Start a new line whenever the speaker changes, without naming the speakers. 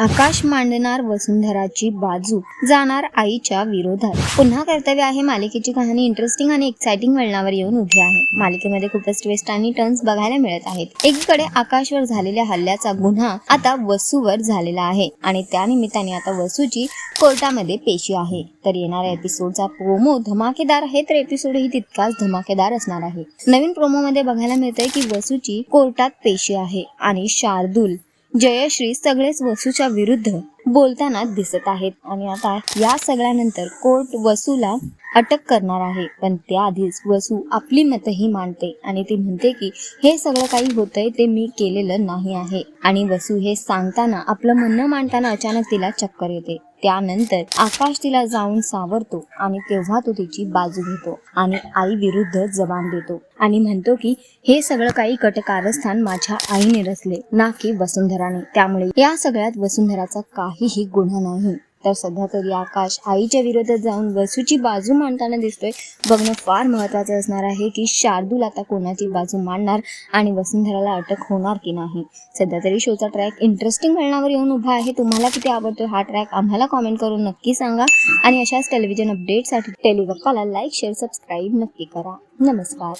आकाश मांडणार वसुंधराची बाजू जाणार आईच्या विरोधात. पुन्हा कर्तव्य आहे मालिकेची कहाणी इंटरेस्टिंग आणि एक्साइटिंग वळणावर येऊन उभी आहे. मालिकेमध्ये खूपच ट्विस्ट आणि टर्न्स बघायला मिळत आहेत. एकीकडे आकाशवर झालेल्या हल्ल्याचा गुन्हा आता वसूवर झालेला आहे आणि त्या निमित्ताने आता वसूची कोर्टामध्ये पेशी आहे. तर येणाऱ्या एपिसोडचा प्रोमो धमाकेदार आहे तर एपिसोडही तितकाच धमाकेदार असणार आहे. नवीन प्रोमो मध्ये बघायला मिळतंय की वसूची कोर्टात पेशी आहे आणि शार्दूल जयश्री सगळेच वसूच्या विरुद्ध बोलताना दिसत आहेत. आणि आता या सगळ्यानंतर कोर्ट वसूला अटक करणार आहे. पण त्याआधीच वसू आपली मतही मांडते. आणि ती म्हणते की हे सगळं काही होतंय ते मी केलेलं नाही आहे. आणि वसू हे सांगताना आपलं म्हणणं मांडताना अचानक तिला चक्कर येते. त्यानंतर आकाश तिला जाऊन सावरतो आणि तेव्हा तो तिची बाजू घेतो आणि आई विरुद्ध जबान देतो. आणि म्हणतो की हे सगळं काही कटकारस्थान माझ्या आईने रचले ना की वसुंधराने. त्यामुळे या सगळ्यात वसुंधराचा काहीही गुन्हा नाही. तर सध्या तरी आकाश आईच्या विरोधात जाऊन वसूची बाजू मांडताना दिसतोय. बघणं फार महत्वाचं असणार आहे की शार्दूल आता कोणाची बाजू मांडणार आणि वसुंधराला अटक होणार की नाही? सध्या तरी शोचा ट्रॅक इंटरेस्टिंग वळणावर येऊन उभा आहे. तुम्हाला किती आवडतोय हा ट्रॅक आम्हाला कॉमेंट करून नक्की सांगा. आणि अशाच टेलिव्हिजन अपडेटसाठी टेलिगप्पाला लाईक शेअर सबस्क्राईब नक्की करा. नमस्कार.